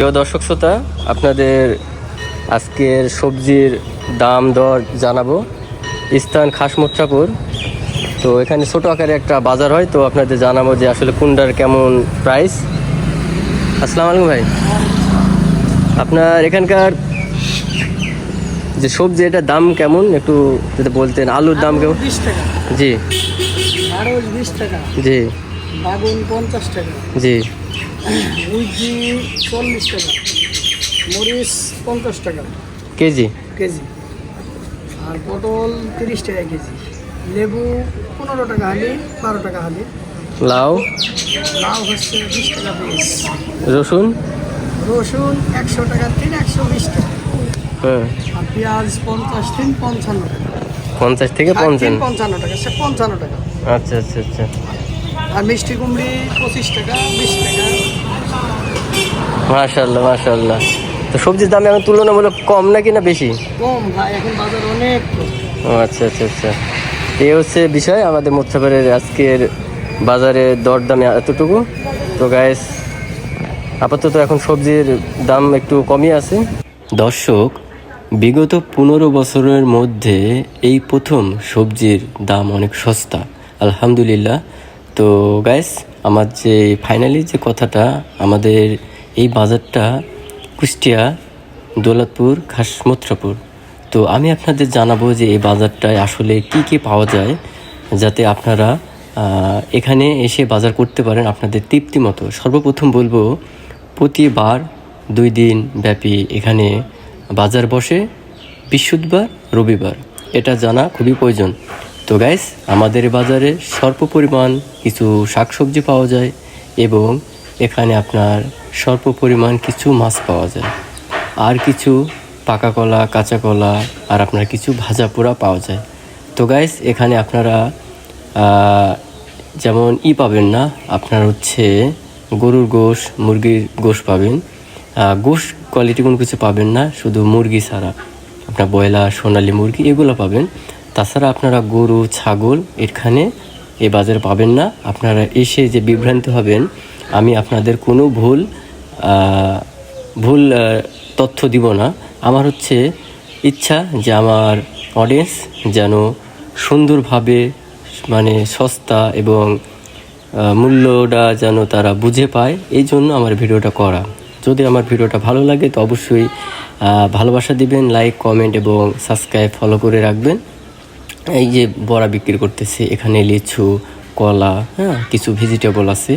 প্রিয় দর্শক শ্রোতা আপনাদের আজকের সবজির দাম দর জানাব। স্থান খাস খাসমোচ্চাপুর তো এখানে ছোট আকারে একটা বাজার হয় তো আপনাদের জানাব যে আসলে কোনটার কেমন প্রাইস। আসসালাম আলাইকুম ভাই। আপনার এখানকার যে সবজি এটার দাম কেমন? একটু যদি বলতেন আলুর দাম কেমন? জি। জি। পঞ্চাশ টাকা। জি। উইজি চল্লিশ টাকা মরিচ পঞ্চাশ টাকা। কেজি? কেজি। আর পটল তিরিশ টাকা কেজি। লেবু পনেরো টাকা হালি বারো টাকা হালি। লাউ? লাউ হচ্ছে বিশ টাকা পিস। রসুন? রসুন একশো টাকা তিন একশো বিশ টাকা। হ্যাঁ। আর পেঁয়াজ পঞ্চাশ তিন পঞ্চান্ন টাকা। পঞ্চাশ থেকে পঞ্চান্ন? পঞ্চান্ন টাকা সে পঞ্চান্ন টাকা। আচ্ছা আচ্ছা আচ্ছা। আর মিষ্টি কুমড়ি পঁচিশ টাকা বিশ টাকা। মাশাল্লাহ মাশাল্লাহ তো সবজির দাম এখন তুলনামূলক কম নাকি না বেশি? কম ভাই এখন বাজার অনেক। ও আচ্ছা আচ্ছা আচ্ছা। এই হচ্ছে বিষয় আমাদের মোচ্ছাপাড়ের আজকের বাজারে দরদামে এতটুকু। তো গায়েস আপাতত এখন সবজির দাম একটু কমই আছে। দর্শক বিগত পনেরো বছরের মধ্যে এই প্রথম সবজির দাম অনেক সস্তা আলহামদুলিল্লাহ। তো গাইস আমার যে ফাইনালি যে কথাটা আমাদের এই বাজারটা কুষ্টিয়া, দৌলতপুর খাসমত্রাপুর তো আমি আপনাদের জানাব যে এই বাজারটায় আসলে কি কি পাওয়া যায়, যাতে আপনারা এখানে এসে বাজার করতে পারেন আপনাদের তৃপ্তি মতো। সর্বপ্রথম বলব, প্রতিবার দুই দিন ব্যাপী এখানে বাজার বসে, বৃহস্পতিবার, রবিবার। এটা জানা খুবই প্রয়োজন। তো গাইস আমাদের বাজারে স্বল্প পরিমাণ কিছু শাকসবজি পাওয়া যায় এবং এখানে আপনার স্বল্প পরিমাণ কিছু মাছ পাওয়া যায়। আর কিছু পাকা কলা, কাঁচা কলা, আর আপনার কিছু ভাজা পোড়া পাওয়া যায়। তো গাইস এখানে আপনারা যেমন ই পাবেন না, আপনার হচ্ছে গরুর গোশ, মুরগির গোশ পাবেন। গোশ কোয়ালিটি কোনো কিছু পাবেন না, শুধু মুরগি ছাড়া। আপনার ব্রয়লার, সোনালী মুরগি, এগুলো পাবেন। তাছাড়া আপনারা গরু, ছাগল, এখানে এ বাজারে পাবেন না। আপনারা এসে যে বিভ্রান্ত হবেন আমি আপনাদের কোনো ভুল ভুল তথ্য দিব না। আমার হচ্ছে ইচ্ছা যে আমার অডিয়েন্স যেন সুন্দরভাবে মানে সস্তা এবং মূল্যটা যেন তারা বুঝে পায়, এই জন্য আমার ভিডিওটা করা। যদি আমার ভিডিওটা ভালো লাগে তো অবশ্যই ভালোবাসা দিবেন লাইক কমেন্ট এবং সাবস্ক্রাইব ফলো করে রাখবেন। এই যে বড়া বিক্রি করতেছে, এখানে লিচু, কলা হ্যাঁ কিছু ভেজিটেবল আছে।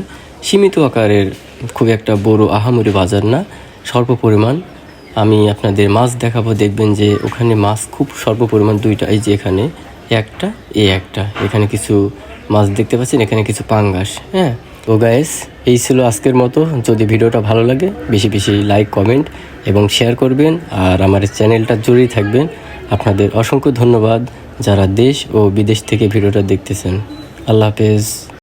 সীমিত আকারের খুব একটা বড় আহামরি বাজার না, স্বল্প পরিমাণ। আমি আপনাদের মাছ দেখাবো, দেখবেন যে ওখানে মাছ খুব স্বল্প পরিমাণ দুইটা, এই যে এখানে একটা এ একটা। এখানে কিছু মাছ দেখতে পাচ্ছেন, এখানে কিছু পাঙ্গাস হ্যাঁ? তো গায়েস এই ছিল আজকের মতো। যদি ভিডিওটা ভালো লাগে, বেশি বেশি লাইক কমেন্ট এবং শেয়ার করবেন আর আমার চ্যানেলটা জুড়েই থাকবেন। আপনাদের অসংখ্য ধন্যবাদ যারা দেশ ও বিদেশ থেকে ভিডিওটা দেখতেছেন। আল্লাহ হাফেজ।